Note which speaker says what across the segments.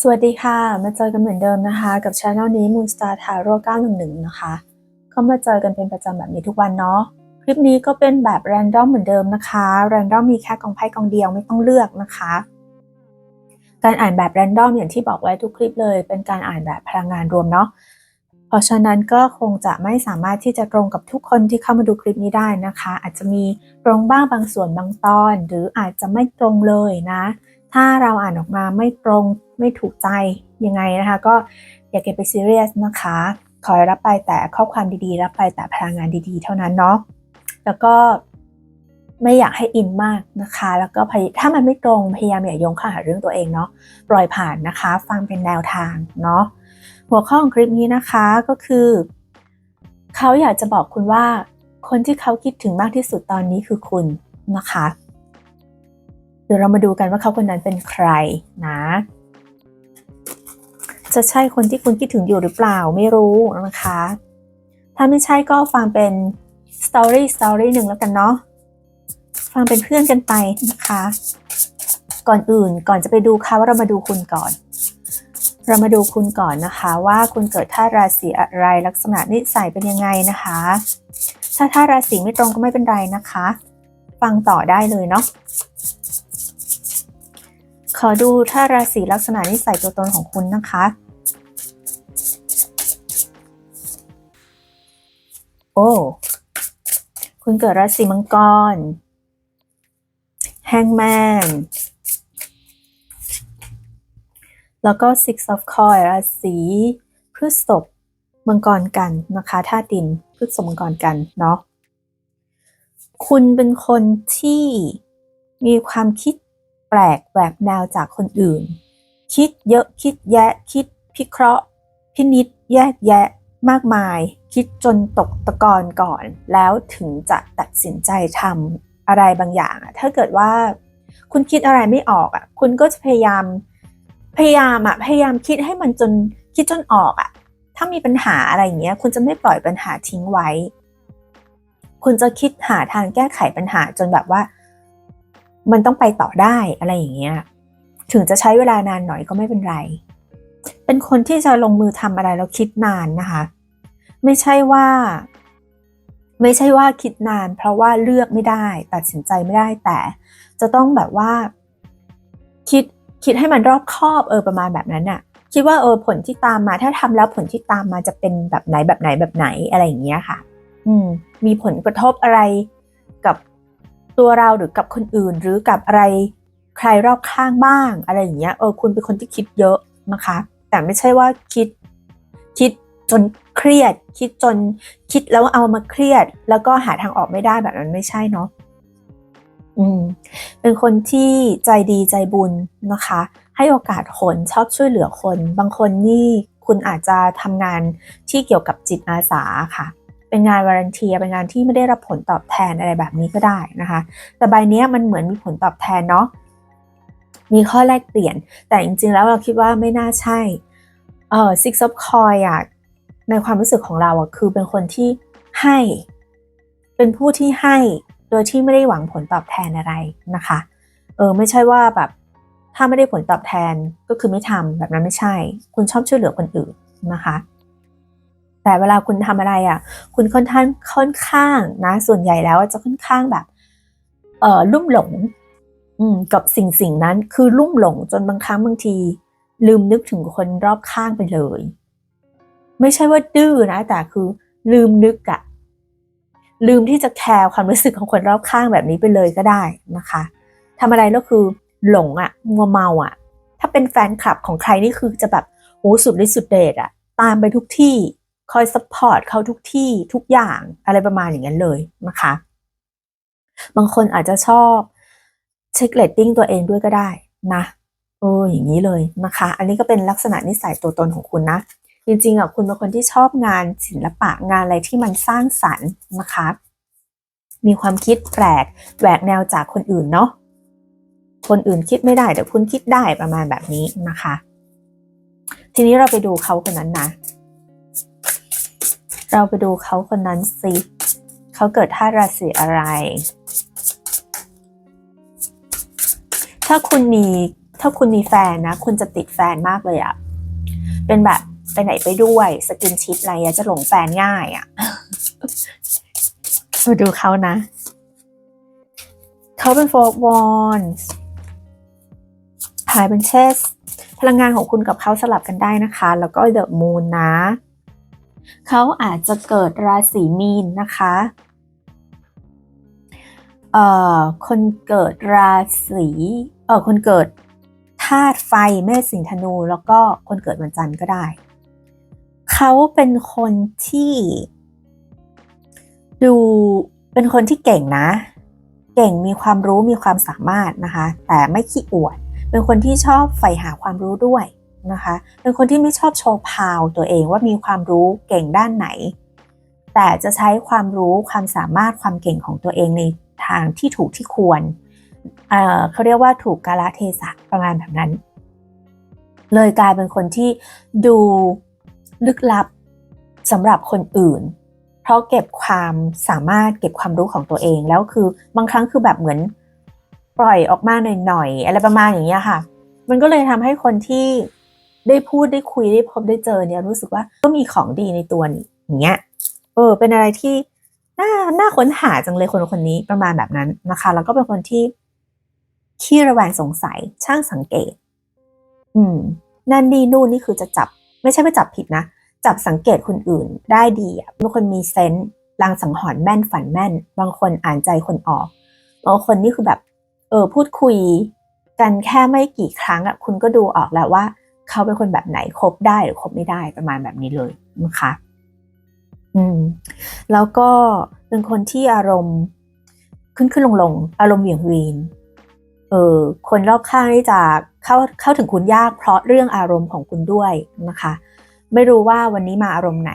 Speaker 1: สวัสดีค่ะ มาเจอกันเหมือนเดิมนะคะ กับช anel นี้ Moonstar Tarot 911 นะคะ ก็มาเจอกันเป็นประจำแบบนี้ทุกวันเนาะ คลิปนี้ก็เป็นแบบ random เหมือนเดิมนะคะ random มีแค่กองไพ่กองเดียวไม่ต้องเลือกนะคะ การอ่านแบบ random อย่างที่บอกไว้ทุกคลิปเลย เป็นการอ่านแบบพลังงานรวมเนาะ ราะฉะนั้นก็คงจะไม่สามารถที่จะตรงกับทุกคนที่เข้ามาดูคลิปนี้ได้นะคะ อาจจะมีตรงบ้างบางส่วนบางตอน หรืออาจจะไม่ตรงเลยนะ ถ้าเราอ่านออกมาไม่ตรงไม่ถูกใจยังไงนะคะ ก็อย่าเก็บไปซีเรียสนะคะ ขอให้รับไปแต่ข้อความดีๆ รับไปแต่พลังงานดีๆ เท่านั้นเนาะแล้วก็ไม่อยากให้อินมากนะคะ แล้วก็พยถ้ามันไม่ตรงพยายามอย่าโยงเข้าหาเรื่องตัวเองเนาะปล่อยผ่านนะคะ ฟังเป็นแนวทางเนาะ หัวข้อของคลิปนี้นะคะก็คือ เขาอยากจะบอกคุณว่า คนที่เขาคิดถึงมากที่สุดตอนนี้คือคุณนะคะเดี๋ยวเรามาดูกันว่าเขาคนนั้นเป็นใครนะ จะใช่คนที่คุณคิดถึงอยู่หรือเปล่าไม่รู้นะคะ ถ้าไม่ใช่ก็ฟังเป็นสตอรี่สตอรี่หนึ่งแล้วกันเนาะฟังเป็นเพื่อนกันไปนะคะ ก่อนอื่นก่อนจะไปดูเขาเรามาดูคุณก่อน เรามาดูคุณก่อนนะคะว่าคุณเกิดท่าตุราศีอะไรลักษณะนิสัยเป็นยังไงนะคะ ถ้าท่าตุราศีไม่ตรงก็ไม่เป็นไรนะคะ ฟังต่อได้เลยเนาะขอดูท่าราศีลักษณะนิสัยตัวตนของคุณนะคะ โอ้คุณเกิดราศีมังกร แฮงแมน แล้วก็ Six of coin ราศีพฤษภมังกรกันนะคะธาตุดินพฤษภมังกรกันเนาะคุณเป็นคนที่มีความคิดแปลกแหวกแนวจากคนอื่น คิดเยอะคิดแยะ คิดพิเคราะห์ พินิจแยกแยะมากมาย คิดจนตกตะกอนก่อน แล้วถึงจะตัดสินใจทำอะไรบางอย่าง ถ้าเกิดว่าคุณคิดอะไรไม่ออกอะ คุณก็จะพยายาม พยายามอะพยายามคิดให้มันจนคิดจนออกอะถ้ามีปัญหาอะไรอย่างเงี้ย คุณจะไม่ปล่อยปัญหาทิ้งไว้ คุณจะคิดหาทางแก้ไขปัญหาจนแบบว่า มันต้องไปต่อได้อะไรอย่างเงี้ย ถึงจะใช้เวลานานหน่อยก็ไม่เป็นไร เป็นคนที่จะลงมือทำอะไรแล้วคิดนานนะคะ ไม่ใช่ว่า ไม่ใช่ว่าคิดนาน เพราะว่าเลือกไม่ได้ ตัดสินใจไม่ได้แต่ จะต้องแบบว่า คิด คิดให้มันรอบคอบเออประมาณแบบนั้นน่ะ คิดว่าเออผลที่ตามมา ถ้าทำแล้วผลที่ตามมาจะเป็นแบบไหนแบบไหนแบบไหนอะไรอย่างเงี้ยค่ะ อืม มีผลกระทบอะไรกับตัวเราหรือกับคนอื่น หรือกับอะไรใครรอบข้างบ้าง อะไรอย่างเงี้ยเออคุณเป็นคนที่คิดเยอะนะคะ แต่ไม่ใช่ว่าคิดคิดจนเครียด คิดจนคิดแล้วเอามาเครียด แล้วก็หาทางออกไม่ได้แบบนั้นไม่ใช่เนาะ อืมเป็นคนที่ใจดีใจบุญนะคะ ให้โอกาสคนชอบช่วยเหลือคน บางคนนี่คุณอาจจะทำงานที่เกี่ยวกับจิตอาสาค่ะ เป็นงานวารันเทียเป็นงานที่ไม่ได้รับผลตอบแทนอะไรแบบนี้ก็ได้นะคะ แต่ใบนี้มันเหมือนมีผลตอบแทนเนาะมีข้อแลกเปลี่ยน แต่จริงๆ แล้วเราคิดว่าไม่น่าใช่เออ six of coin อะในความรู้สึกของเราอะคือเป็นคนที่ให้ เป็นผู้ที่ให้ โดยที่ไม่ได้หวังผลตอบแทนอะไรนะคะ เออไม่ใช่ว่าแบบถ้าไม่ได้ผลตอบแทนก็คือไม่ทำแบบนั้นไม่ใช่ คุณชอบช่วยเหลือคนอื่นนะคะ แต่เวลาคุณทำอะไรอะ คุณค่อนข้างค่อนข้างนะ ส่วนใหญ่แล้วจะค่อนข้างแบบ เออลุ่มหลงอืมกับสิ่งสิ่งนั้นคือลุ่มหลงจนบางครั้งบางที ลืมนึกถึงคนรอบข้างไปเลย ไม่ใช่ว่าดื้อนะ แต่คือลืมนึกอะ ลืมที่จะแคร์ความรู้สึกของคนรอบข้างแบบนี้ไปเลยก็ได้นะคะทำอะไรแล้วคือหลงอะมัวเมาอะถ้าเป็นแฟนคลับของใครนี่คือจะแบบโอ้สุดฤทธิ์สุดเดชอะตามไปทุกที่คอยซัพพอร์ตเขาทุกที่ทุกอย่างอะไรประมาณอย่างนั้นเลยนะคะ บางคนอาจจะชอบเช็คเลตติ้งตัวเองด้วยก็ได้นะเอออย่างนี้เลยนะคะ อันนี้ก็เป็นลักษณะนิสัยตัวตนของคุณนะ จริงๆอะคุณเป็นคนที่ชอบงานศิลปะงานอะไรที่มันสร้างสรรค์นะคะ มีความคิดแปลกแหวกแนวจากคนอื่นเนาะคนอื่นคิดไม่ได้แต่คุณคิดได้ประมาณแบบนี้นะคะ ทีนี้เราไปดูเขาคนนั้นนะเราไปดูเขาคนนั้นสิเขาเกิดท่าตุราศีอะไร ถ้าคุณมีถ้าคุณมีแฟนนะ คุณจะติดแฟนมากเลยอะเป็นแบบ ไปไหนไปด้วยสกินชิปอะไรอะจะหลงแฟนง่ายอะมาดูเขานะ เขาเป็นโฟร์วอนพายเป็นเชส พลังงานของคุณกับเขาสลับกันได้นะคะ แล้วก็เดอะมูนนะ เขาอาจจะเกิดราศีมีนนะคะเอ่อคนเกิดราศีเออคนเกิดธาตุไฟเมษสิงห์ธนู แล้วก็คนเกิดวันจันทร์ก็ได้ เขาเป็นคนที่ ดูเป็นคนที่เก่งนะ เก่งมีความรู้มีความสามารถนะคะ แต่ไม่ขี้อวด เป็นคนที่ชอบใฝ่หาความรู้ด้วยนะคะ เป็นคนที่ไม่ชอบโชว์พาวตัวเองว่ามีความรู้เก่งด้านไหน แต่จะใช้ความรู้ความสามารถความเก่งของตัวเองในทางที่ถูกที่ควรเเขาเรียกว่าถูกกาลเทศะประมาณแบบนั้น เลยกลายเป็นคนที่ดู ลึกลับสำหรับคนอื่น เพราะเก็บความสามารถเก็บความรู้ของตัวเองแล้วคือบางครั้งคือแบบเหมือน ปล่อยออกมาหน่อยๆอะไรประมาณอย่างเงี้ยค่ะ มันก็เลยทำให้คนที่ได้พูดได้คุยได้พบได้เจอเนี่ยรู้สึกว่าก็มีของดีในตัวนี้อย่างเงี้ยเออเป็นอะไรที่น่าน่าค้นหาจังเลยคนคนนี้ประมาณแบบนั้นนะคะ แล้วก็เป็นคนที่ขี้ระแวงสงสัยช่างสังเกต อืมนั่นนี่นู่นนี่คือจะจับ ไม่ใช่ไปจับผิดนะ จับสังเกตคนอื่นได้ดีบางคนมีเซนส์ลางสังหรณ์แม่นฝันแม่น บางคนอ่านใจคนออกบางคนนี่คือแบบเออพูดคุยกันแค่ไม่กี่ครั้งอะคุณก็ดูออกแล้วว่า เขาเป็นคนแบบไหนคบได้หรือคบไม่ได้ประมาณแบบนี้เลยนะคะอืมแล้วก็เป็นคนที่อารมณ์ขึ้นขึ้นลงลงอารมณ์เหวี่ยงวีน เออคนรอบข้างที่จะเข้าเข้าถึงคุณยากเพราะเรื่องอารมณ์ของคุณด้วยนะคะ ไม่รู้ว่าวันนี้มาอารมณ์ไหน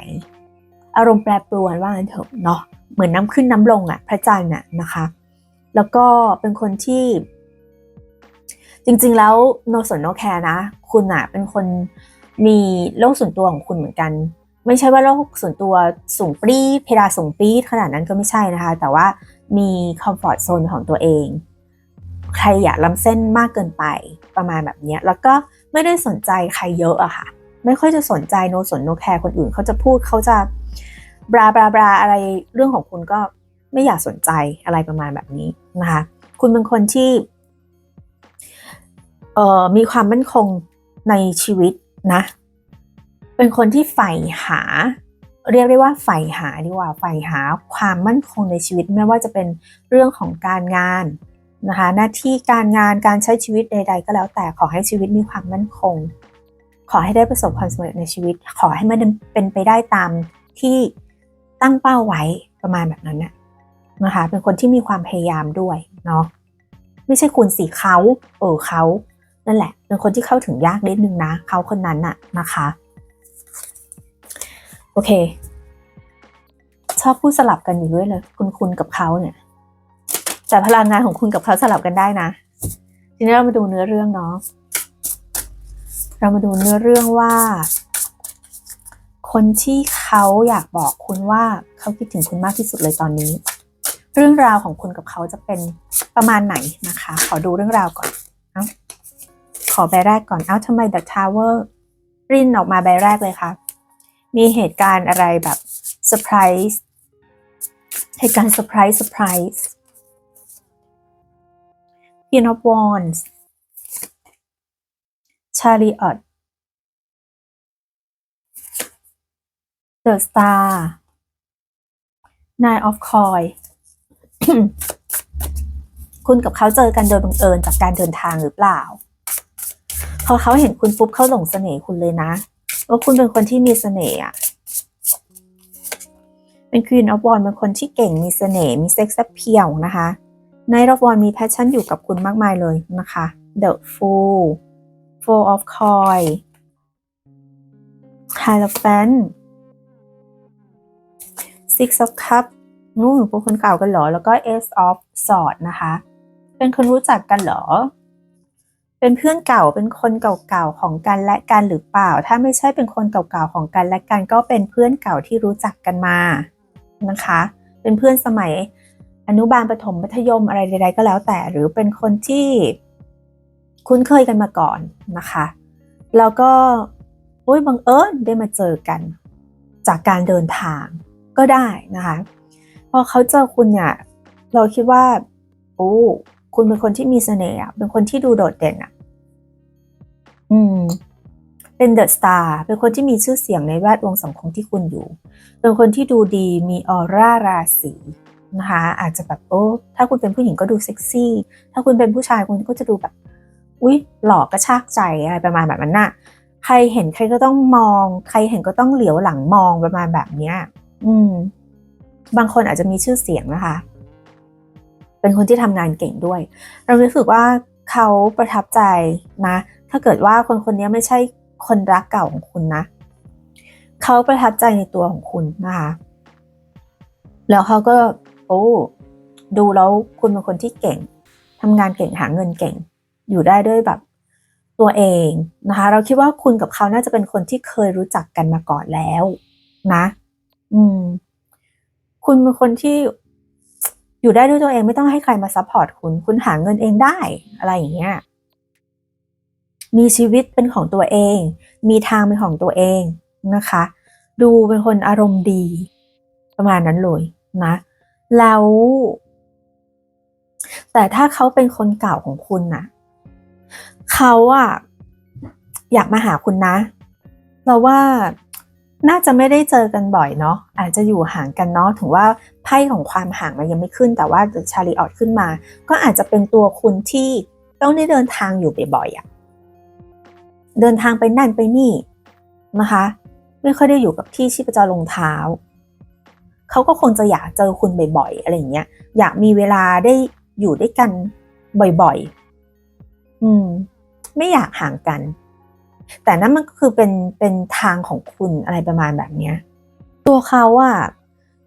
Speaker 1: อารมณ์แปรปรวนว่างั้นเถอะเนาะเหมือนน้ำขึ้นน้ำลงอะพระจันทร์อะนะคะ แล้วก็เป็นคนที่ จริงๆแล้วโนสนโนแคร์นะ คุณอะเป็นคนมีโลกส่วนตัวของคุณเหมือนกัน ไม่ใช่ว่าโลกส่วนตัวสูงปรีเพดาสูงปรีขนาดนั้นก็ไม่ใช่นะคะ แต่ว่ามีคอมฟอร์ทโซนของตัวเอง ใครอย่าล้ำเส้นมากเกินไปประมาณแบบนี้แล้วก็ไม่ได้สนใจใครเยอะอะค่ะ ไม่ค่อยจะสนใจโนสนโนแคร์คนอื่นเขาจะพูดเขาจะบราบราบราอะไรเรื่องของคุณก็ไม่อยากสนใจอะไรประมาณแบบนี้นะคะ คุณเป็นคนที่เอ่อมีความมั่นคงในชีวิตนะ เป็นคนที่ใฝ่หา เรียกได้ว่าใฝ่หาดีกว่าใฝ่หาความมั่นคงในชีวิตไม่ว่าจะเป็นเรื่องของการงาน นะคะหน้าที่การงานการใช้ชีวิตใด ๆ ก็แล้วแต่ขอให้ชีวิตมีความมั่นคง ขอให้ได้ประสบความสำเร็จในชีวิต ขอให้มันเป็นไปได้ตามที่ตั้งเป้าไว้ประมาณแบบนั้นนะนะคะเป็นคนที่มีความพยายามด้วยเนาะไม่ใช่คุณสีเขาเออเขานั่นแหละ เป็นคนที่เข้าถึงยากนิดนึงนะเขาคนนั้นน่ะนะคะโอเค ชอบพูดสลับกันอยู่ด้วยเลย คุณคุณกับเขาเนี่ย แต่พลังงานของคุณกับเขาสลับกันได้นะ ทีนี้เรามาดูเนื้อเรื่องเนาะ เรามาดูเนื้อเรื่องว่า คนที่เขาอยากบอกคุณว่าเขาคิดถึงคุณมากที่สุดเลยตอนนี้ เรื่องราวของคุณกับเขาจะเป็นประมาณไหนนะคะ ขอดูเรื่องราวก่อนเอ้าขอใบแรกก่อน เอ้าทำไม The Tower รินออกมาใบแรกเลยคะมีเหตุการณ์อะไรแบบเซอร์ไพรส์ เหตุการณ์เซอร์ไพรส์เซอร์ไพรส์ Queen of Wands Chariot The Star Nine of Coin คุณกับเขาเจอกันโดยบังเอิญจากการเดินทางหรือเปล่า พอเขาเห็นคุณปุ๊บเขาหลงเสน่ห์คุณเลยนะว่าคุณเป็นคนที่มีเสน่ห์อะเป็นควีนออฟวอนเป็นคนที่เก่งมีเสน่ห์มีเซ็กซ์เพียวนะคะ ในรอฟวอนมีแพชชั่นอยู่กับคุณมากมายเลยนะคะ The Fool Four of Coin Hierophant Six of Cup นู่นพวกคนเก่ากันเหรอ แล้วก็ Ace of Swords นะคะ เป็นคนรู้จักกันเหรอ เป็นเพื่อนเก่าเป็นคนเก่าๆของกันและกันหรือเปล่า ถ้าไม่ใช่เป็นคนเก่าๆของกันและกันก็เป็นเพื่อนเก่าที่รู้จักกันมานะคะ เป็นเพื่อนสมัย อนุบาลประถมมัธยมอะไรใด ๆ ก็แล้วแต่ หรือเป็นคนที่คุ้นเคยกันมาก่อนนะคะ แล้วก็อุ้ยบังเอิญได้มาเจอกัน จากการเดินทางก็ได้นะคะพอเขาเจอคุณเนี่ยเราคิดว่าโอ้คุณเป็นคนที่มีเสน่ห์เป็นคนที่ดูโดดเด่นอะ อืม เป็นเดอะสตาร์เป็นคนที่มีชื่อเสียงในแวดวงสังคมที่คุณอยู่ เป็นคนที่ดูดีมีออร่าราศี นะคะ อาจจะแบบโอ้ถ้าคุณเป็นผู้หญิงก็ดูเซ็กซี่ ถ้าคุณเป็นผู้ชายคุณก็จะดูแบบ อุ๊ย หลอกระชากใจอะไรประมาณแบบนั้นน่ะ ใครเห็นใครก็ต้องมอง ใครเห็นก็ต้องเหลียวหลังมองประมาณแบบเนี้ย อืม บางคนอาจจะมีชื่อเสียงนะคะ เป็นคนที่ทำงานเก่งด้วย เรารู้สึกว่าเขาประทับใจนะ ถ้าเกิดว่าคนคนนี้ไม่ใช่คนรักเก่าของคุณนะเขาประทับใจในตัวของคุณนะคะ แล้วเขาก็ โอ้ ดูแล้วคุณเป็นคนที่เก่งทำงานเก่งหาเงินเก่ง อยู่ได้ด้วยแบบตัวเองนะคะ เราคิดว่าคุณกับเขาน่าจะเป็นคนที่เคยรู้จักกันมาก่อนแล้วนะ อืม คุณเป็นคนที่อยู่ได้ด้วยตัวเองไม่ต้องให้ใครมาซัพพอร์ตคุณ คุณหาเงินเองได้ อะไรอย่างเงี้ย มีชีวิตเป็นของตัวเอง มีทางเป็นของตัวเองนะคะ ดูเป็นคนอารมณ์ดี ประมาณนั้นเลยนะ แล้ว แต่ถ้าเขาเป็นคนเก่าของคุณนะเขาอะอยากมาหาคุณนะ เราว่าน่าจะไม่ได้เจอกันบ่อยเนาะอาจจะอยู่ห่างกันเนาะถึงว่าไพ่ของความห่างมันยังไม่ขึ้น แต่ว่าชาลีออดขึ้นมา ก็อาจจะเป็นตัวคุณที่ต้องได้เดินทางอยู่บ่อยๆอะเดินทางไปนั่นไปนี่นะคะ ไม่ค่อยได้อยู่กับที่ชีพจรลงเท้า เขาก็คงจะอยากเจอคุณบ่อยๆ อะไรอย่างเงี้ย อยากมีเวลาได้อยู่ด้วยกันบ่อยๆ อืม ไม่อยากห่างกัน แต่นั่นมันก็คือเป็นเป็นทางของคุณอะไรประมาณแบบเนี้ย ตัวเขาอะ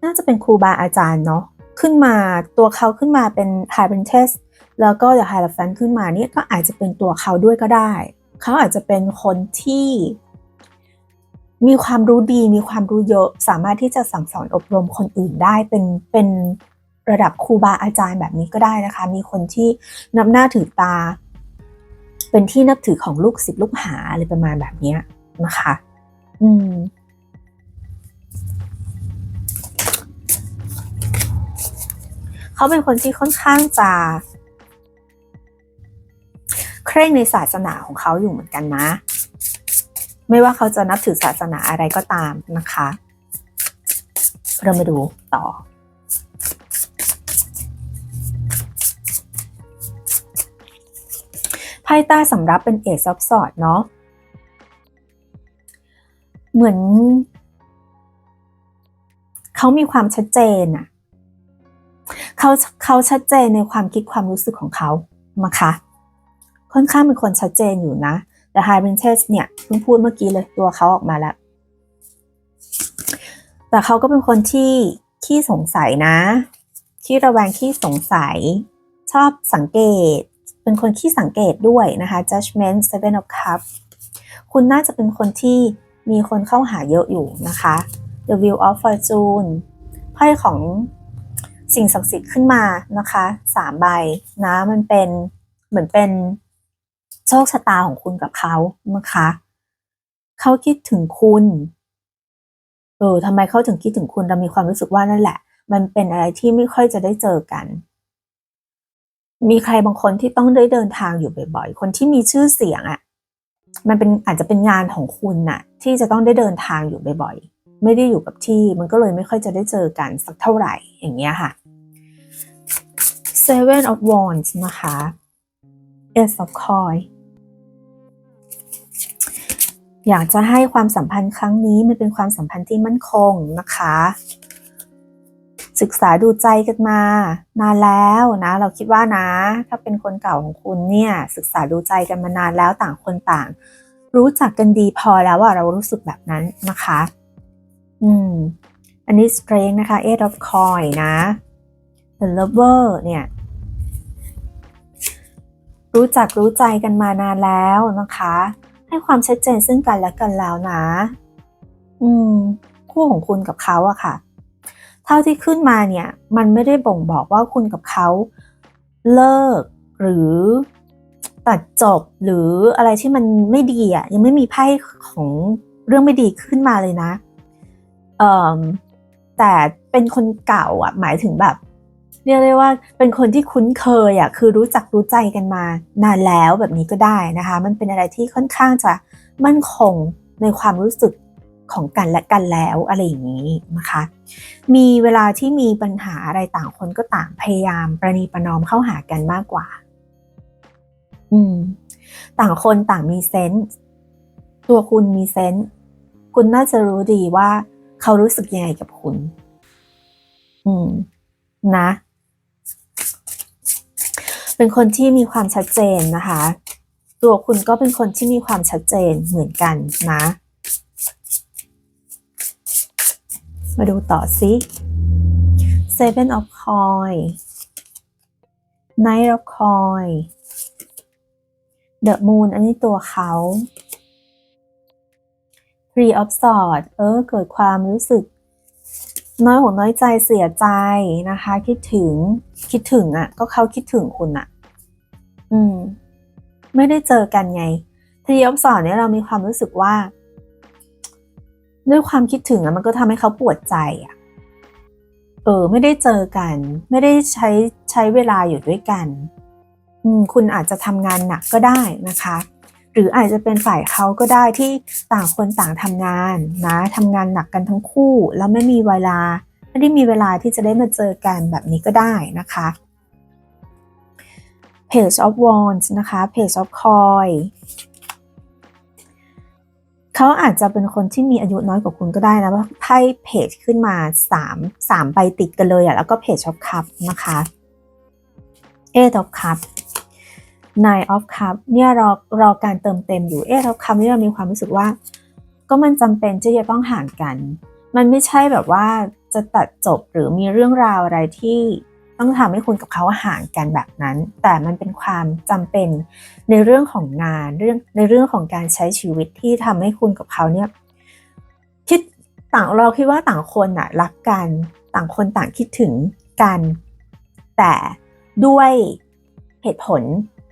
Speaker 1: น่าจะเป็นครูบาอาจารย์เนาะขึ้นมาตัวเขาขึ้นมาเป็น High Priestess แล้วก็ The Hierophant ขึ้นมาเนี่ยก็อาจจะเป็นตัวเขาด้วยก็ได้ เขาอาจจะเป็นคนที่ มีความรู้ดีมีความรู้เยอะ สามารถที่จะสั่งสอนอบรมคนอื่นได้เป็นเป็นระดับครูบาอาจารย์แบบนี้ก็ได้นะคะ มีคนที่นับหน้าถือตา เป็นที่นับถือของลูกศิษย์ลูกหาอะไรประมาณแบบนี้นะคะ อืมเขาเป็นคนที่ค่อนข้างจะ เคร่งในศาสนาของเขาอยู่เหมือนกันนะ ไม่ว่าเขาจะนับถือศาสนาอะไรก็ตามนะคะ เรามาดูต่อ ไพ่ใต้สำรับเป็นเอซอฟสอดเนาะเหมือน เขามีความชัดเจนอะเขาเขาชัดเจนในความคิดความรู้สึกของเขานะคะค่อนข้างเป็นคนชัดเจนอยู่นะ แต่ High Princess เนี่ยเพิ่งพูดเมื่อกี้เลยตัวเขาออกมาแล้ว แต่เขาก็เป็นคนที่ขี้สงสัยนะขี้ระแวงขี้สงสัย ชอบสังเกต เป็นคนขี้สังเกตด้วยนะคะ Judgment Seven of Cups คุณน่าจะเป็นคนที่มีคนเข้าหาเยอะอยู่นะคะ The Wheel of Fortune ไพ่ของสิ่งศักดิ์สิทธิ์ขึ้นมานะคะสามใบนะมันเป็นเหมือนเป็น โชคชะตาของคุณกับเขานะคะเขาคิดถึงคุณเออทำไมเขาถึงคิดถึงคุณเรามีความรู้สึกว่านั่นแหละ มันเป็นอะไรที่ไม่ค่อยจะได้เจอกัน มีใครบางคนที่ต้องได้เดินทางอยู่บ่อยๆ คนที่มีชื่อเสียงอะ่ะ มันเป็นอาจจะเป็นงานของคุณน่ะ ที่จะต้องได้เดินทางอยู่บ่อยๆ ไม่ได้อยู่กับที่ มันก็เลยไม่ค่อยจะได้เจอกันสักเท่าไหร่อย่างเงี้ยค่ะ Seven of Wands นะคะ Ace of Coin อยากจะให้ความสัมพันธ์ครั้งนี้มันเป็นความสัมพันธ์ที่มั่นคงนะคะ ศึกษาดูใจกันมานานแล้วนะ เราคิดว่านะ ถ้าเป็นคนเก่าของคุณเนี่ย ศึกษาดูใจกันมานานแล้วต่างคนต่าง รู้จักกันดีพอแล้วว่าเรารู้สึกแบบนั้นนะคะ อืม อันนี้ strength นะคะ eight of coin นะ the lover เนี่ยรู้จักรู้ใจกันมานานแล้วนะคะ ให้ความชัดเจนซึ่งกันและกันแล้วนะ อืม คู่ของคุณกับเขาอะค่ะ เท่าที่ขึ้นมาเนี่ย มันไม่ได้บ่งบอกว่าคุณกับเขา เลิกหรือตัดจบหรืออะไรที่มันไม่ดีอะยังไม่มีไพ่ของเรื่องไม่ดีขึ้นมาเลยนะ เอ่อแต่เป็นคนเก่าอะหมายถึงแบบ เรียกได้ว่าเป็นคนที่คุ้นเคยอะคือรู้จักรู้ใจกันมานานแล้วแบบนี้ก็ได้นะคะ มันเป็นอะไรที่ค่อนข้างจะมั่นคงในความรู้สึกของกันและกันแล้วอะไรอย่างนี้นะคะ มีเวลาที่มีปัญหาอะไรต่างคนก็ต่างพยายามประนีประนอมเข้าหากันมากกว่า อืม ต่างคนต่างมีเซนส์ตัวคุณมีเซนส์คุณน่าจะรู้ดีว่า เขารู้สึกยังไงกับคุณ อืม นะ เป็นคนที่มีความชัดเจนนะคะ ตัวคุณก็เป็นคนที่มีความชัดเจนเหมือนกันนะ มาดูต่อสิ Seven of Coin Knight of Coin The Moon อันนี้ตัวเขา Three of Swords เออ เกิดความรู้สึก น้อยหัวน้อยใจเสียใจนะคะ คิดถึงคิดถึงอะ่ะ ก็เขาคิดถึงคุณอะ่ะ อืม ไม่ได้เจอกันไง Three of Swords เนี่ยเรามีความรู้สึกว่า ด้วยความคิดถึงอะมันก็ทำให้เขาปวดใจอะเออ ไม่ได้เจอกัน ไม่ได้ใช้ใช้เวลาอยู่ด้วยกัน อืม คุณอาจจะทำงานหนักก็ได้นะคะหรืออาจจะเป็นฝ่ายเขาก็ได้ที่ต่างคนต่างทำงานนะทำงานหนักกันทั้งคู่ แล้วไม่มีเวลา ไม่ได้มีเวลาที่จะได้มาเจอกันแบบนี้ก็ได้นะคะ Page of Wands นะคะ Page of Coin เขาอาจจะเป็นคนที่มีอายุน้อยกว่าคุณก็ได้นะว่าไพ่เพจขึ้นมา 3 3ใบติดกันเลยอะแล้วก็เพจ of cup นะคะ eight of cup nine of cup เนี่ยรอรอการเติมเต็มอยู่ eight of cup นี่เรามีความรู้สึกว่า ก็มันจำเป็นที่จะต้องห่างกัน มันไม่ใช่แบบว่า จะตัดจบหรือมีเรื่องราวอะไรที่ต้องทำให้คุณกับเขาห่างกันแบบนั้น แต่มันเป็นความจำเป็นในเรื่องของงานเรื่องในเรื่องของการใช้ชีวิตที่ทำให้คุณกับเขาเนี่ยคิดต่างเราคิดว่าต่างคนอะรักกันต่างคนต่างคิดถึงกัน แต่ด้วยเหตุผล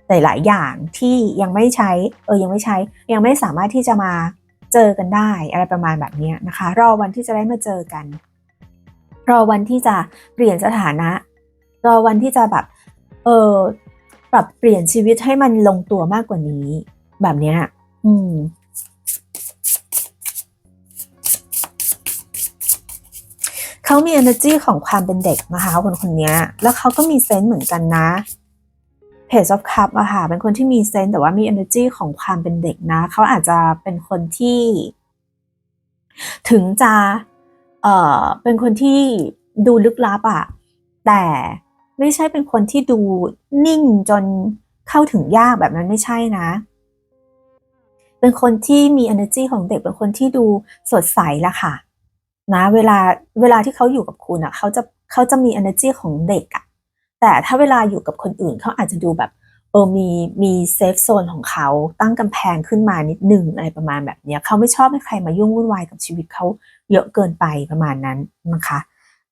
Speaker 1: หลาย ๆ อย่างที่ยังไม่ใช้เออยังไม่ใช้ ยังไม่สามารถที่จะมาเจอกันได้อะไรประมาณแบบนี้นะคะ รอวันที่จะได้มาเจอกัน รอวันที่จะเปลี่ยนสถานะ รอวันที่จะแบบ เออปรับเปลี่ยนชีวิตให้มันลงตัวมากกว่านี้ แบบเนี้ย อืมเขามี energy ของความเป็นเด็กนะคะคนคนนี้ แล้วเขาก็มีเซนส์เหมือนกันนะ Page of Cup อะค่ะ เป็นคนที่มีเซนส์แต่ว่ามี energy ของความเป็นเด็กนะ เขาอาจจะเป็นคนที่ ถึงจะ เอ่อเป็นคนที่ดูลึกลับอะแต่ไม่ใช่เป็นคนที่ดูนิ่งจนเข้าถึงยากแบบนั้นไม่ใช่นะ เป็นคนที่มี energy ของเด็ก เป็นคนที่ดูสดใสละค่ะ นะ เวลาเวลาที่เขาอยู่กับคุณอะ่ะเขาจะเขาจะมี energy ของเด็กอะ่ะแต่ถ้าเวลาอยู่กับคนอื่นเขาอาจจะดูแบบ เออมีมีเซฟโซนของเขาตั้งกำแพงขึ้นมานิดหนึ่งอะไรประมาณแบบนี้เขาไม่ชอบให้ใครมายุ่งวุ่นวายกับชีวิตเขาเยอะเกินไปประมาณนั้นนะคะ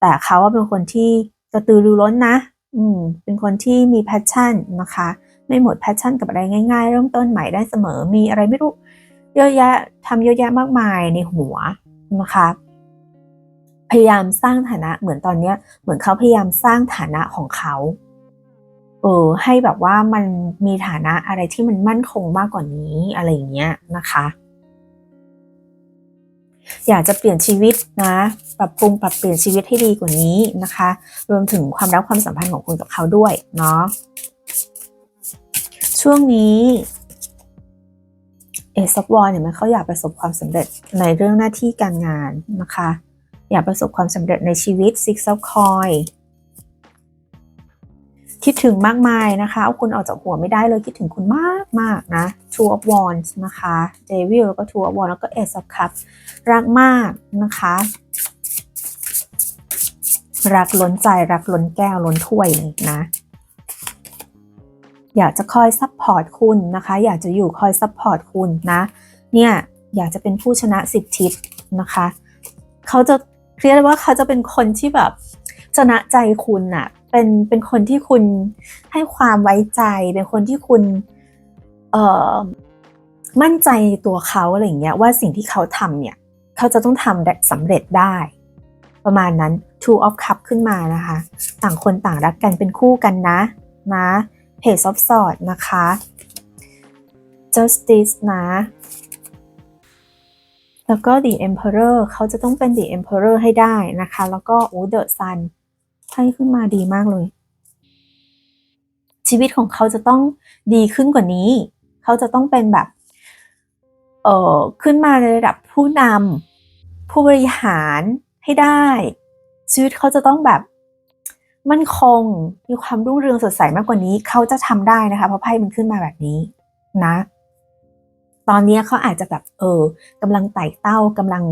Speaker 1: แต่เขาว่าเป็นคนที่กระตือรือร้นนะ อืม เป็นคนที่มีแพชชั่นนะคะ ไม่หมดแพชชั่นกับอะไรง่าย ๆ เริ่มต้นใหม่ได้เสมอ มีอะไรไม่รู้ เยอะแยะทำเยอะแยะมากมายในหัวนะคะ พยายามสร้างฐานะเหมือนตอนเนี้ย เหมือนเขาพยายามสร้างฐานะของเขา เออให้แบบว่ามันมีฐานะอะไรที่มันมั่นคงมากกว่านี้อะไรอย่างเงี้ยนะคะ อยากจะเปลี่ยนชีวิตนะ ปรับปรุงปรับเปลี่ยนชีวิตให้ดีกว่านี้นะคะ รวมถึงความรักความสัมพันธ์ของคุณกับเขาด้วยเนาะช่วงนี้เอซอฟวอลเนี่ยมันเขาอยากประสบความสำเร็จในเรื่องหน้าที่การงานนะคะ อยากประสบความสำเร็จในชีวิต Six of Coin คิ คิดถึงมากมายนะคะเอาคุณออกจากหัวไม่ได้เลยคิดถึงคุณมากมากนะ Two of Wands นะคะ Devil แล้วก็ Two of Wands แล้วก็ Ace of Cups รักมากนะคะ รักล้นใจรักล้นแก้วล้นถ้วยเลยนะ อยากจะคอยซัพพอร์ตคุณนะคะ อยากจะอยู่คอยซัพพอร์ตคุณนะ เนี่ยอยากจะเป็นผู้ชนะสิบทิศนะคะ เขาจะเรียกว่าเขาจะเป็นคนที่แบบชนะใจคุณน่ะ เป็นเป็นคนที่คุณให้ความไว้ใจ เป็นคนที่คุณเอ่อมั่นใจในตัวเขาอะไรอย่างเงี้ยว่าสิ่งที่เขาทำเนี่ย เขาจะต้องทำสำเร็จได้ ประมาณนั้น two of cup ขึ้นมานะคะ ต่างคนต่างรักกันเป็นคู่กันนะ นะ page of swords นะคะ justice นะ แล้วก็ the emperor เขาจะต้องเป็น the emperor ให้ได้นะคะ แล้วก็โอ้ the sun ไพ่ขึ้นมาดีมากเลย ชีวิตของเขาจะต้องดีขึ้นกว่านี้ เขาจะต้องเป็นแบบ เอ่อขึ้นมาในระดับผู้นำผู้บริหารให้ได้ ชีวิตเขาจะต้องแบบมั่นคงมีความรุ่งเรืองสดใสมากกว่านี้ เขาจะทำได้นะคะ เพราะไพ่มันขึ้นมาแบบนี้นะ ตอนนี้เขาอาจจะแบบเออกำลังไต่เต้ากำลัง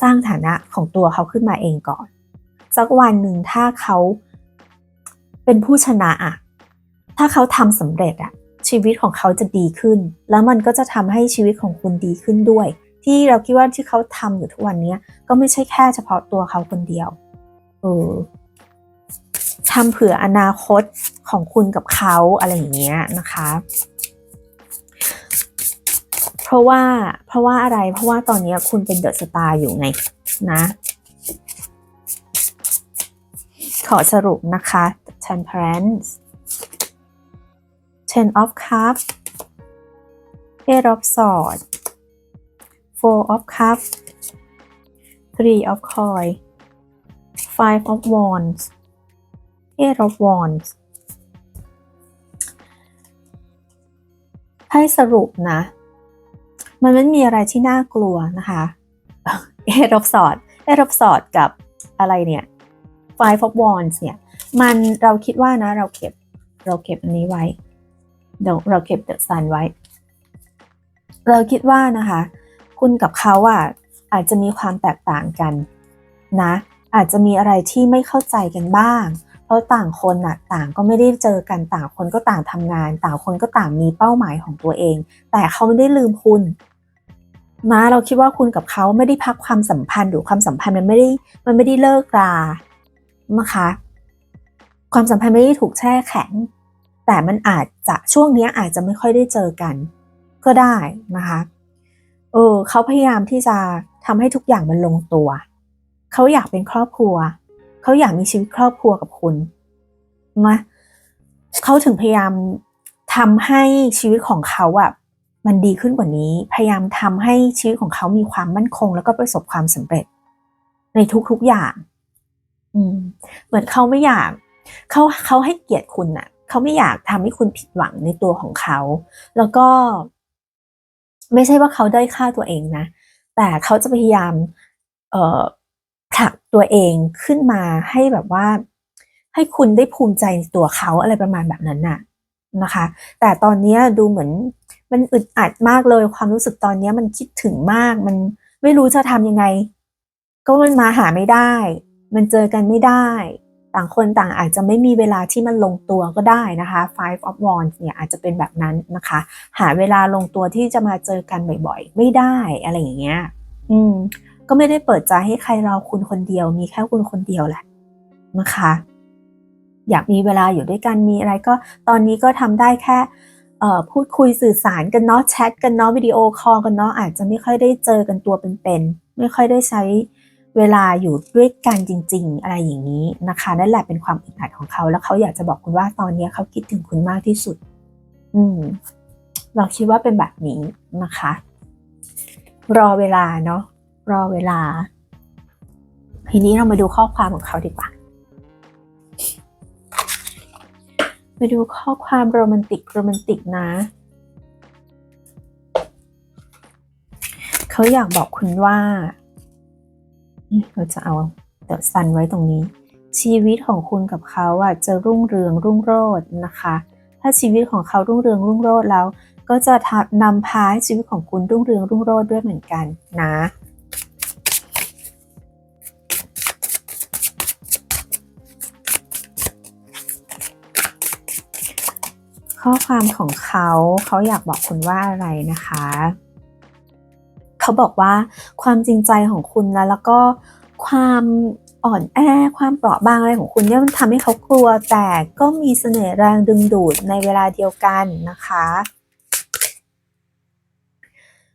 Speaker 1: สร้างฐานะของตัวเขาขึ้นมาเองก่อน สักวันหนึ่งถ้าเขาเป็นผู้ชนะอะถ้าเขาทำสำเร็จอะชีวิตของเขาจะดีขึ้น แล้วมันก็จะทำให้ชีวิตของคุณดีขึ้นด้วย ที่เราคิดว่าที่เขาทำอยู่ทุกวันนี้ก็ไม่ใช่แค่เฉพาะตัวเขาคนเดียวเออทำเผื่ออนาคตของคุณกับเขาอะไรอย่างเงี้ยนะคะ เพราะว่าเพราะว่าอะไรเพราะว่าตอนนี้คุณเป็นเดอะสตาร์อยู่ไงนะ ขอสรุปนะคะ temperance ten of cups eight of swords four of cups three of coin five of wands eight of wands ให้สรุปนะ มันไม่มีอะไรที่น่ากลัวนะคะ Eight of Swords Eight of Swords กับอะไรเนี่ย Five of Wands เนี่ย มันเราคิดว่านะเราเก็บเราเก็บอันนี้ไว้เดี๋ยวเราเก็บ The Sun ไว้ เราคิดว่านะคะ คุณกับเขาอะอาจจะมีความแตกต่างกันนะ อาจจะมีอะไรที่ไม่เข้าใจกันบ้าง เพราะต่างคนนะต่างก็ไม่ได้เจอกันต่างคนก็ต่างทำงาน ต่างคนก็ต่างมีเป้าหมายของตัวเอง แต่เขาไม่ได้ลืมคุณนะเราคิดว่าคุณกับเขาไม่ได้พักความสัมพันธ์หรือความสัมพันธ์มันไม่ได้มันไม่ได้เลิกรา นะคะ ความสัมพันธ์ไม่ได้ถูกแช่แข็ง แต่มันอาจจะช่วงนี้อาจจะไม่ค่อยได้เจอกัน ก็ได้นะคะ เออเขาพยายามที่จะทำให้ทุกอย่างมันลงตัว เขาอยากเป็นครอบครัว เขาอยากมีชีวิตครอบครัวกับคุณนะเขาถึงพยายามทำให้ชีวิตของเขาอะมันดีขึ้นกว่านี้ พยายามทำให้ชีวิตของเขามีความมั่นคง แล้วก็ประสบความสำเร็จ ในทุกๆอย่าง เหมือนเขาไม่อยากเขาเขาให้เกียรติคุณน่ะเขาไม่อยากทำให้คุณผิดหวังในตัวของเขา แล้วก็ ไม่ใช่ว่าเขาได้ค่าตัวเองนะ แต่เขาจะพยายาม เอ่อผลักตัวเองขึ้นมาให้แบบว่า ให้คุณได้ภูมิใจในตัวเขาอะไรประมาณแบบนั้นน่ะนะคะ แต่ตอนนี้ดูเหมือนมันอึดอัดมากเลย ความรู้สึกตอนนี้มันคิดถึงมาก มันไม่รู้จะทำยังไง ก็มันมาหาไม่ได้ มันเจอกันไม่ได้ ต่างคนต่างอาจจะไม่มีเวลาที่มันลงตัวก็ได้นะคะ Five of Wands เนี่ยอาจจะเป็นแบบนั้นนะคะ หาเวลาลงตัวที่จะมาเจอกันบ่อยๆ ไม่ได้อะไรอย่างเงี้ย อืม ก็ไม่ได้เปิดใจให้ใครรอคุณคนเดียว มีแค่คุณคนเดียวแหละนะคะ อยากมีเวลาอยู่ด้วยกันมีอะไรก็ ตอนนี้ก็ทำได้แค่พูดคุยสื่อสารกันเนาะแชทกันเนาะวิดีโอคอลกันเนาะอาจจะไม่ค่อยได้เจอกันตัวเป็นๆไม่ค่อยได้ใช้ เวลาอยู่ด้วยกันจริง ๆ อะไรอย่างนี้นะคะนั่นแหละเป็นความอึดอัดของเขา แล้วเขาอยากจะบอกคุณว่าตอนนี้เขาคิดถึงคุณมากที่สุด อืม เราคิดว่าเป็นแบบนี้นะคะ รอเวลาเนาะรอเวลา ทีนี้เรามาดูข้อความของเขาดีกว่ามาดูข้อความโรแมนติกโรแมนติกนะ เขาอยากบอกคุณว่า เราจะเอาเดอะซันไว้ตรงนี้ ชีวิตของคุณกับเขาอะจะรุ่งเรืองรุ่งโรจน์นะคะ ถ้าชีวิตของเขารุ่งเรืองรุ่งโรจน์แล้ว ก็จะนำพาให้ชีวิตของคุณรุ่งเรืองรุ่งโรจน์ด้วยเหมือนกันนะข้อความของเขาเขาอยากบอกคุณว่าอะไรนะคะ เขาบอกว่าความจริงใจของคุณนะแล้วก็ความอ่อนแอความเปราะบางอะไรของคุณเนี่ยมันทำให้เขากลัวแต่ก็มีเสน่ห์แรงดึงดูดในเวลาเดียวกันนะคะ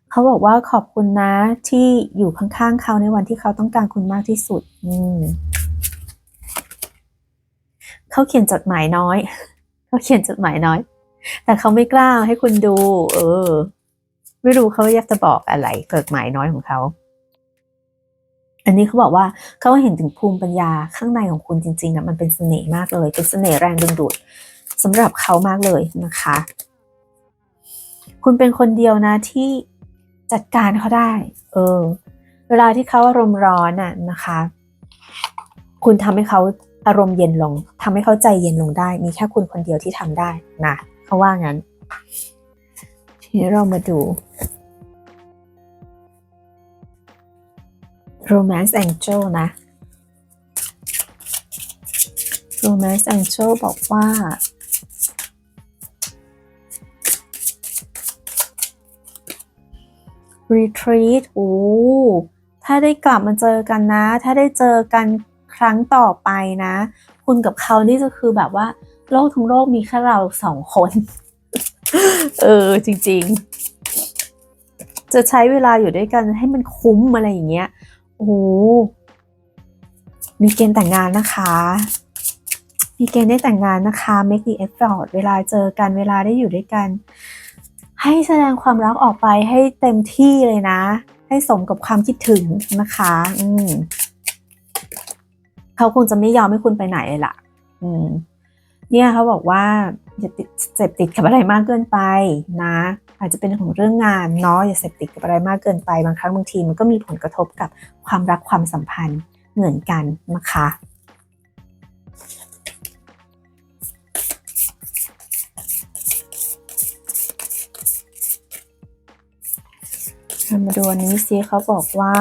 Speaker 1: เขาบอกว่าขอบคุณนะที่อยู่ข้างๆเขาในวันที่เขาต้องการคุณมากที่สุด อืมเขาเขียนจดหมายน้อย เขาเขียนจดหมายน้อย แต่เขาไม่กล้าให้คุณดู เออ ไม่รู้เขาอยากจะบอกอะไรจดหมายน้อยของเขา อันนี้เขาบอกว่าเขาเห็นถึงภูมิปัญญาข้างในของคุณจริงๆนะมันเป็นเสน่ห์มากเลย เป็นเสน่ห์แรงดึงดูดสำหรับเขามากเลยนะคะ คุณเป็นคนเดียวนะที่จัดการเขาได้ เออ เวลาที่เขาอารมณ์ร้อนน่ะนะคะ คุณทำให้เขาอารมณ์เย็นลงทำให้เขาใจเย็นลงได้ มีแค่คุณคนเดียวที่ทำได้นะเขาว่างั้น ทีนี้เรามาดู romance angel นะ romance angel บอกว่า retreat โอ้ ถ้าได้กลับมาเจอกันนะ ถ้าได้เจอกันครั้งต่อไปนะ คุณกับเขานี่จะคือแบบว่า โลกทั้งโลกมีแค่เราสองคน เออ จริง ๆ จะใช้เวลาอยู่ด้วยกันให้มันคุ้มอะไรอย่างเงี้ย โอ้โหมีเกณฑ์แต่งงานนะคะ มีเกณฑ์ได้แต่งงานนะคะ make the effort เวลาเจอกันเวลาได้อยู่ด้วยกัน ให้แสดงความรักออกไปให้เต็มที่เลยนะ ให้สมกับความคิดถึงนะคะ อืม เขาคงจะไม่ยอมให้คุณไปไหนเลยล่ะ อืม เนี่ยเขาบอกว่าอย่าติดเสพติดกับอะไรมากเกินไปนะ อาจจะเป็นของเรื่องงานเนาะอย่าเสพติดกับอะไรมากเกินไปบางครั้งบางทีมันก็มีผลกระทบกับความรักความสัมพันธ์เหมือนกันนะคะมาดูอันนี้ซิเขาบอกว่า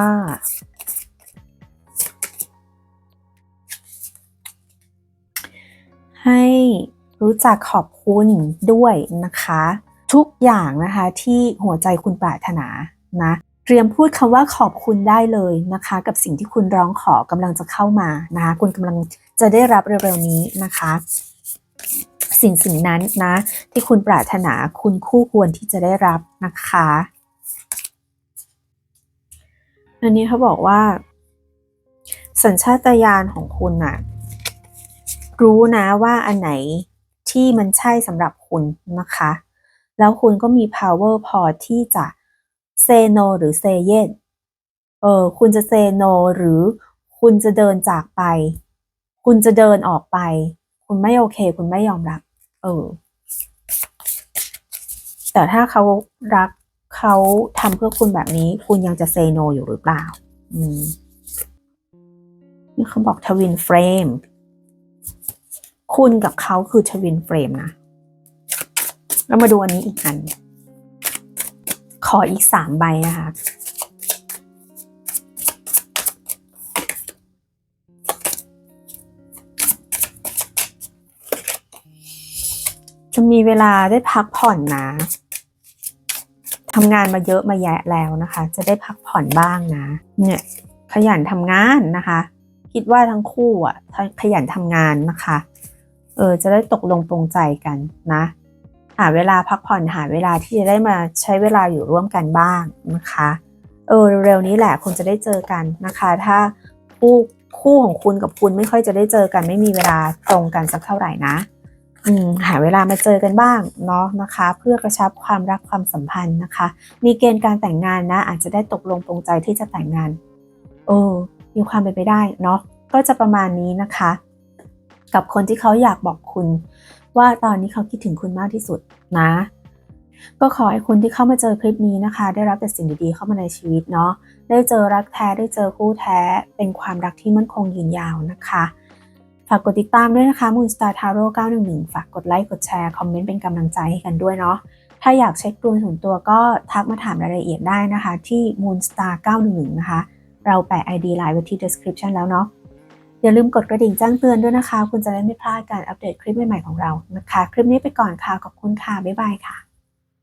Speaker 1: รู้จักขอบคุณด้วยนะคะ ทุกอย่างนะคะที่หัวใจคุณปรารถนานะเตรียมพูดคำว่าขอบคุณได้เลยนะคะ กับสิ่งที่คุณร้องขอกำลังจะเข้ามานะคะคุณกำลังจะได้รับเร็วๆนี้นะคะ สิ่งสิ่งนั้นนะที่คุณปรารถนาคุณคู่ควรที่จะได้รับนะคะอันนี้เขาบอกว่า สัญชาตญาณของคุณน่ะรู้นะว่าอันไหน ที่มันใช่สำหรับคุณนะคะ แล้วคุณก็มี power พอที่จะ say no หรือ say yes เออคุณจะ say no หรือคุณจะเดินจากไป คุณจะเดินออกไป คุณไม่โอเค คุณไม่ยอมรับ เออ แต่ถ้าเขารักเขาทำเพื่อคุณแบบนี้ คุณยังจะ say no อยู่หรือเปล่า อืมนี่เขาบอกทวินเฟรม คุณกับเขาคือทวินเฟรมนะเรามาดูอันนี้อีกอัน ขออีกสามใบนะคะ จะมีเวลาได้พักผ่อนนะทำงานมาเยอะมาแยะแล้วนะคะ จะได้พักผ่อนบ้างนะ เนี่ย ขยันทำงานนะคะ คิดว่าทั้งคู่อะขยันทำงานนะคะ เออจะได้ตกลงปรงใจกันนะ หาเวลาพักผ่อนหาเวลาที่จะได้มาใช้เวลาอยู่ร่วมกันบ้างนะคะเออเร็วๆนี้แหละคงจะได้เจอกันนะคะ ถ้าคู่คู่ของคุณกับคุณไม่ค่อยจะได้เจอกันไม่มีเวลาตรงกันสักเท่าไหร่นะอืมหาเวลามาเจอกันบ้างเนาะนะคะ เพื่อกระชับความรักความสัมพันธ์นะคะ มีเกณฑ์การแต่งงานนะ อาจจะได้ตกลงปรงใจที่จะแต่งงานเออมีความเป็นไปได้เนาะก็จะประมาณนี้นะคะ กับคนที่เขาอยากบอกคุณ ว่าตอนนี้เขาคิดถึงคุณมากที่สุดนะ ก็ขอให้คนที่เข้ามาเจอคลิปนี้นะคะ ได้รับแต่สิ่งดีๆเข้ามาในชีวิตเนาะได้เจอรักแท้ได้เจอคู่แท้ เป็นความรักที่มั่นคงยืนยาวนะคะฝากกดติดตามด้วยนะคะ Moonstar Tarot 911 ฝากกดไลค์กดแชร์คอมเมนต์เป็นกำลังใจให้กันด้วยเนาะถ้าอยากเช็คดวงส่วนตัวก็ทักมาถามรายละเอียดได้นะคะ ที่ Moonstar 911นะคะ เราแปะ ID ไลน์ไว้ที่ description แล้วเนาะ อย่าลืมกดกระดิ่งแจ้งเตือนด้วยนะคะ คุณจะได้ไม่พลาดการอัปเดตคลิปใหม่ๆของเรานะคะ คลิปนี้ไปก่อนค่ะ ขอบคุณค่ะ บ๊ายบายค่ะ